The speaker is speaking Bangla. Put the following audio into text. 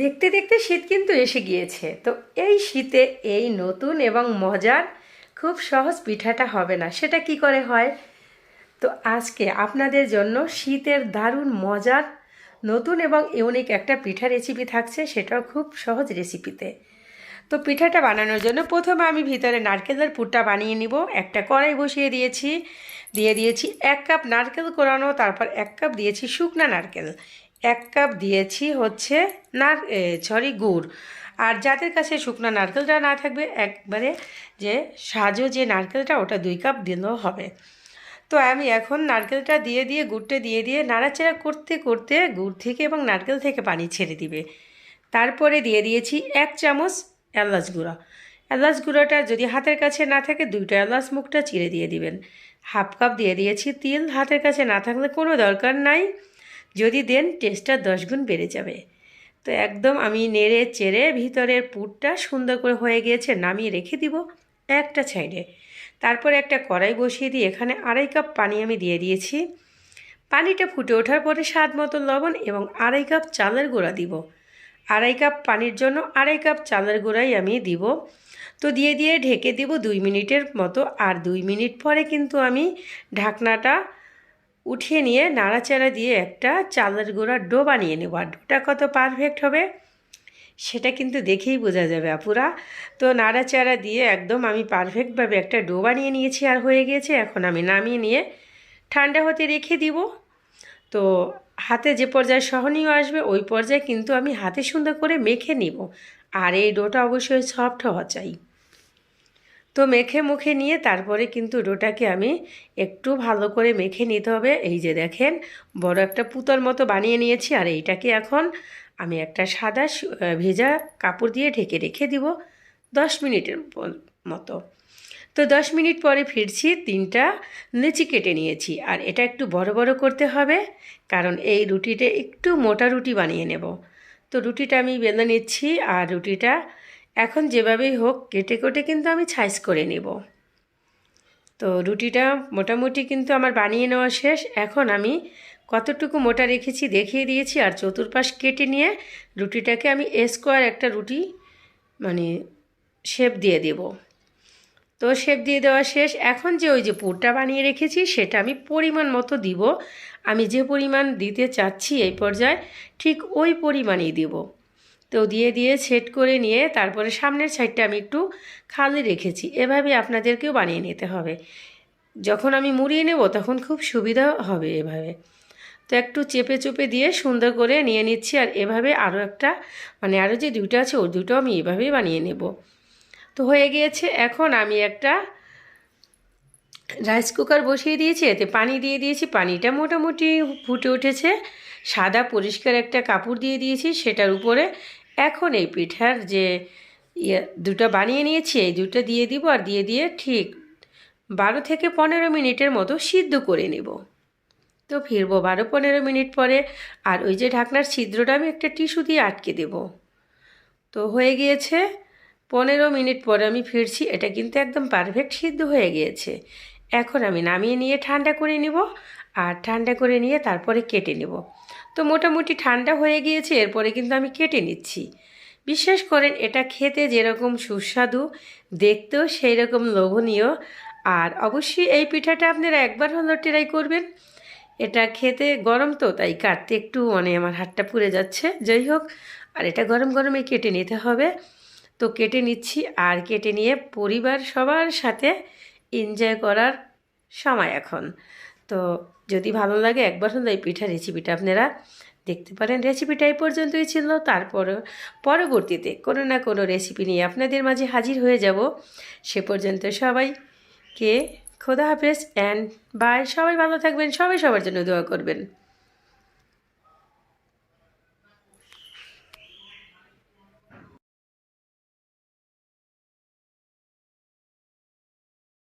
দেখতে দেখতে শীত কিন্তু এসে গিয়েছে। তো এই শীতে এই নতুন এবং মজার খুব সহজ পিঠাটা হবে না, সেটা কি করে হয়? তো আজকে আপনাদের জন্য শীতের দারুণ, মজার, নতুন এবং ইউনিক একটা পিঠা রেসিপি থাকছে, সেটাও খুব সহজ রেসিপিতে তো পিঠাটা বানানোর জন্য প্রথমে আমি ভিতরে নারকেলের পুরটা বানিয়ে নিব। একটা কড়াই বসিয়ে দিয়েছি, দিয়ে দিয়েছি এক কাপ নারকেল কোরানো, তারপর এক কাপ দিয়েছি শুকনা নারকেল। এক কাপ দিয়েছি হচ্ছে নার সরি, গুড়। আর যাদের কাছে শুকনো নারকেলটা না থাকবে, একবারে যে সাজো যে নারকেলটা, ওটা দুই কাপ দিলেও হবে। তো আমি এখন নারকেলটা দিয়ে দিয়ে, গুড়টা দিয়ে দিয়ে নাড়াচাড়া করতে করতে গুড় থেকে এবং নারকেল থেকে পানি ছেড়ে দিবে। তারপরে দিয়ে দিয়েছি এক চামচ এলাচ গুঁড়া। এলাচ গুঁড়োটা যদি হাতের কাছে না থাকে, দুইটা এলাচ মুখটা চিড়ে দিয়ে দিবেন। হাফ কাপ দিয়ে দিয়েছি তিল। হাতের কাছে না থাকলে কোনো দরকার নাই। যদি দেন টেস্টটা দশ গুণ বেড়ে যাবে। তো একদম আমি নেড়ে চেড়ে ভিতরের পুরটা সুন্দর করে হয়ে গিয়েছে, নামিয়ে রেখে দিব একটা সাইডে। তারপরে একটা কড়াই বসিয়ে দিয়ে এখানে আড়াই কাপ পানি আমি দিয়ে দিয়েছি। পানিটা ফুটে ওঠার পরে স্বাদ মতো লবণ এবং আড়াই কাপ চালের গুঁড়া দিব। আড়াই কাপ পানির জন্য আড়াই কাপ চালের গুঁড়াই আমি দিব। তো দিয়ে দিয়ে ঢেকে দিব দুই মিনিটের মতো, আর দুই মিনিট পরে কিন্তু আমি ঢাকনাটা উঠিয়ে নিয়ে নাড়াচাড়া দিয়ে একটা চালের গুঁড়ার ডো বানিয়ে নেব। আর ডোটা কত পারফেক্ট হবে, সেটা কিন্তু দেখেই বোঝা যাবে আপুরা। তো নাড়াচাড়া দিয়ে একদম আমি পারফেক্টভাবে একটা ডো বানিয়ে নিয়েছি আর হয়ে গিয়েছে। এখন আমি নামিয়ে নিয়ে ঠান্ডা হতে রেখে দিব। তো হাতে যে পর্যায়ে সহনীয় আসবে, ওই পর্যায়ে কিন্তু আমি হাতে সুন্দর করে মেখে নিব। আর এই ডোটা অবশ্যই সফট হওয়া চাই। তো মেখে মুখে নিয়ে তারপরে কিন্তু ডোটাকে আমি একটু ভালো করে মেখে নিতে হবে। এই যে দেখেন, বড় একটা পুতর মতো বানিয়ে নিয়েছি আর এইটাকে এখন আমি একটা সাদা ভেজা কাপড় দিয়ে ঢেকে রেখে দিব দশ মিনিটের মতো। তো দশ মিনিট পরে ফিরছি, তিনটা লেচি কেটে নিয়েছি আর এটা একটু বড় বড় করতে হবে কারণ এই রুটিটা একটু মোটা রুটি বানিয়ে নেব। তো রুটিটা আমি বেলে নিচ্ছি আর রুটিটা এখন যেভাবেই হোক, কেটে কেটে কিন্তু আমি ছাইজ করে নেব। তো রুটিটা মোটামুটি কিন্তু আমার বানিয়ে নেওয়া শেষ। এখন আমি কতটুকু মোটা রেখেছি দেখিয়ে দিয়েছি আর চতুর্পাশ কেটে নিয়ে রুটিটাকে আমি স্কোয়ার একটা রুটি মানে শেপ দিয়ে দেব। তো শেপ দিয়ে দেওয়া শেষ। এখন যে ওই যে পুরটা বানিয়ে রেখেছি, সেটা আমি পরিমাণ মতো দিব। আমি যে পরিমাণ দিতে চাচ্ছি এই পর্যায়ে, ঠিক ওই পরিমাণেই দেব। তো দিয়ে দিয়ে সেট করে নিয়ে তারপরে সামনের সাইডটা আমি একটু খালি রেখেছি। এভাবে আপনাদেরকেও বানিয়ে নিতে হবে। যখন আমি মুড়িয়ে নেব তখন খুব সুবিধা হবে এভাবে। তো একটু চেপে চেপে দিয়ে সুন্দর করে নিয়ে নিচ্ছি আর এভাবে আরও একটা মানে আরও যে দুটো আছে ওই দুটো আমি এভাবেই বানিয়ে নেব। তো হয়ে গিয়েছে, এখন আমি একটা রাইস কুকার বসিয়ে দিয়েছি, এতে পানি দিয়ে দিয়েছি। পানিটা মোটামুটি ফুটে উঠেছে। সাদা পরিষ্কার একটা কাপড় দিয়ে দিয়েছি, সেটার উপরে এখন এই পিঠার যে ইয়ে দুটো বানিয়ে নিয়েছি, এই দুটো দিয়ে দিব আর দিয়ে দিয়ে ঠিক বারো থেকে পনেরো মিনিটের মতো সিদ্ধ করে নেব। তো ফিরবো বারো পনেরো মিনিট পরে আর ওই যে ঢাকনার ছিদ্রটা আমি একটা টিস্যু দিয়ে আটকে দেব। তো হয়ে গিয়েছে, পনেরো মিনিট পরে আমি ফিরছি, এটা কিন্তু একদম পারফেক্ট সিদ্ধ হয়ে গিয়েছে। এখন আমি নামিয়ে নিয়ে ঠান্ডা করে নিব আর ঠান্ডা করে নিয়ে তারপরে কেটে নেব। তো মোটামুটি ঠান্ডা হয়ে গিয়েছে, এরপরে কিন্তু আমি কেটে নিচ্ছি। বিশ্বাস করেন, এটা খেতে যেরকম সুস্বাদু, দেখতেও সেই রকম লোভনীয়। আর অবশ্যই এই পিঠাটা আপনারা একবার হলো ট্রাই করবেন। এটা খেতে গরম তো, তাই কাটতে একটু মানে আমার হাতটা পুড়ে যাচ্ছে। যাই হোক, আর এটা গরম গরমে কেটে নিতে হবে। তো কেটে নিচ্ছি, আর কেটে নিয়ে পরিবার সবার সাথে এনজয় করার সময় এখন। তো যদি ভালো লাগে একবার হলো এই পিঠা রেসিপিটা আপনারা দেখতে পারেন। রেসিপিটা এই পর্যন্তই ছিল। তারপর পরবর্তীতে কোনো না কোনো রেসিপি নিয়ে আপনাদের মাঝে হাজির হয়ে যাব। সে পর্যন্ত সবাইকে খোদা হাফেজ অ্যান্ড বাই সবাই ভালো থাকবেন। সবাই সবার জন্য দোয়া করবেন।